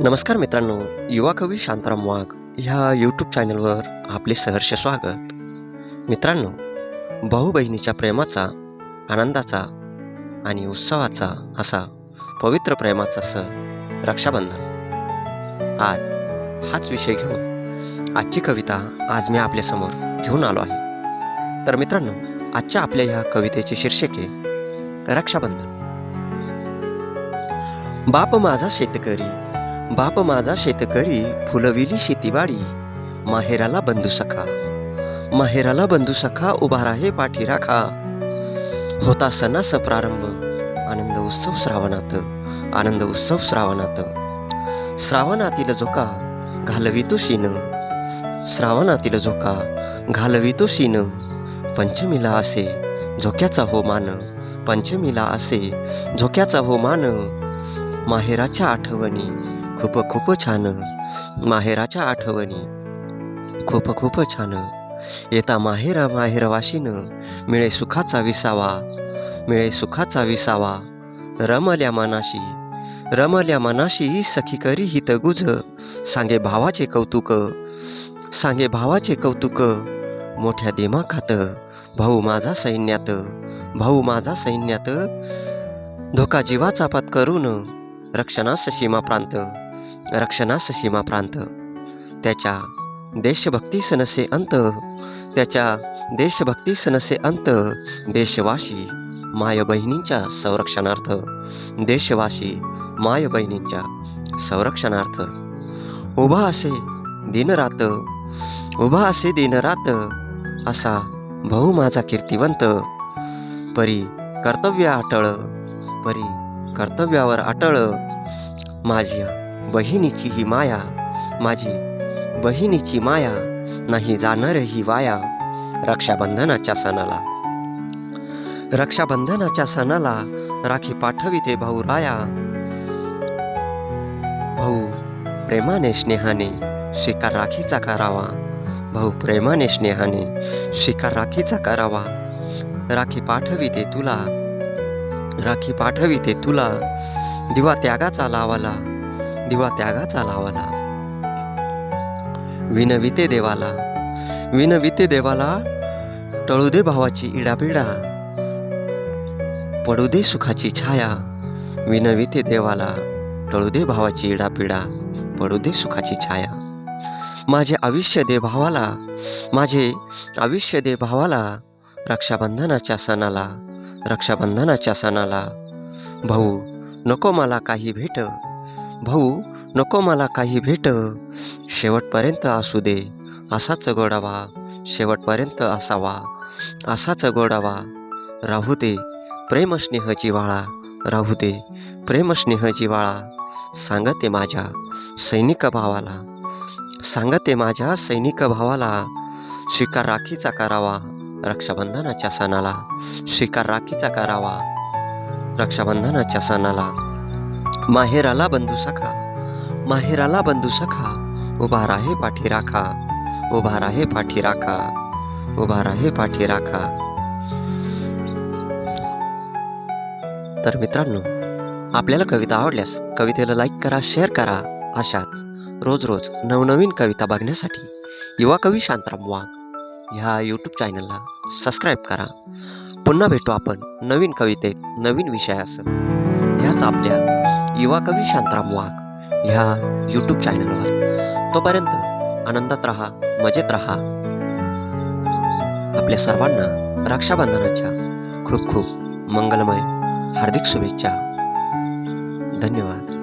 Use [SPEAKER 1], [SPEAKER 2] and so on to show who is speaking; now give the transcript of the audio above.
[SPEAKER 1] नमस्कार मित्रांनो युवा कवी शांताराम वाघ ह्या यूट्यूब चॅनलवर आपले सहर्ष स्वागत. मित्रांनो भाऊ बहिणीच्या प्रेमाचा आनंदाचा आणि उत्सवाचा असा पवित्र प्रेमाचा सण रक्षाबंधन. आज हाच विषय घेऊन आजची कविता आज मी आपल्यासमोर घेऊन आलो आहे. तर मित्रांनो आजच्या आपल्या ह्या कवितेचे शीर्षक आहे रक्षाबंधन. बाप माझा शेतकरी बाप माझा शेतकरी फुलविली शेतीवाडी. माहेराला बंधू सखा. माहेराला बंधू सखा उभा राहे पाठी राखा. होता सणास प्रारंभ. आनंद उत्सव श्रावणात. आनंद उत्सव श्रावणात. श्रावणातील झोका घालवितो शीन श्रावणातील झोका घालवितो शिन पंचमीला असे झोक्याचा हो मान पंचमीला असे झोक्याचा हो मान माहेराच्या आठवणी खूप खूप छान माहेराच्या आठवणी. खूप खूप छान. येता माहेरा माहेर वाशीनं मिळे सुखाचा विसावा मिळे सुखाचा विसावा. रमल्या मनाशी रमल्या मनाशी सखी करी हित गुज. सांगे भावाचे कौतुक सांगे भावाचे कौतुक. मोठ्या दिमाखात भाऊ माझा सैन्यात भाऊ माझा सैन्यात. धोका जीवाचा पत्करून रक्षणास सीमा प्रांत. रक्षणास सीमा प्रांत. त्याच्या देशभक्ती सनसे अंत त्याच्या देशभक्ती सनसे अंत देशवासी माय बहिणींच्या संरक्षणार्थ देशवासी माय बहिणींच्या संरक्षणार्थ. उभा असे दिनरात उभा असे दिनरात असा भाऊ माझा कीर्तिवंत. परी कर्तव्य आटळ परी कर्तव्यावर आटळ माझ्या बहिणीची ही माया माझी बहिणीची माया नाही जाणार ही वाया रक्षाबंधनाच्या सणाला. रक्षाबंधनाच्या सणाला राखी पाठविते भाऊ राया. भाऊ प्रेमाने स्नेहाने स्वीकार राखीचा करावा. भाऊ प्रेमाने स्नेहाने स्वीकार राखीचा करावा. राखी पाठविते तुला राखी पाठविते तुला. दिवा त्यागाचा लावाला दिवा त्यागाचा लावाला विनविते देवाला विनविते देवाला टळू दे भावाची इडापिडा पडू दे सुखाची छाया. विनविते देवाला टळू दे भावाची इडापिडा पडू दे सुखाची छाया. माझे आयुष्य दे भावाला माझे आयुष्य दे भावाला रक्षाबंधनाच्या सणाला रक्षाबंधनाच्या सणाला. भाऊ नको मला काही भेट. भाऊ नको मला काही भेट. शेवटपर्यंत असू दे असाच गोडावा. शेवटपर्यंत असावा असाच गोडावा. राहू दे प्रेमस्नेह जिवाळा राहू दे प्रेमस्नेह जिवाळा सांगते माझ्या सैनिक भावाला. सांगते माझ्या सैनिक भावाला स्वीकार राखीचा करावा. रक्षाबंधनाच्या सणाला स्वीकार राखीचा करावा. रक्षाबंधनाच्या सणाला. माहेराला बंधू सखा माहेराला बंधू सखा उभा राहे पाठी राखा उभा राहे पाठी राखा उभा राहे पाठी राखा. तर मित्रांनो आपल्याला कविता आवडल्यास कवितेला लाईक करा शेअर करा. अशाच रोज रोज नवनवीन कविता बघण्यासाठी युवा कवी शांताराम वाघ ह्या यूट्यूब चॅनलला सबस्क्राईब करा. पुन्हा भेटू आपण नवीन कवितेत नवीन विषयास ह्याच आपल्या युवा कवी शांताराम वाघ ह्या यूट्यूब चॅनलवर तोपर्यंत आनंदात राहा मजेत राहा. आपल्या सर्वांना रक्षाबंधनाच्या खूप खूप मंगलमय हार्दिक शुभेच्छा. धन्यवाद.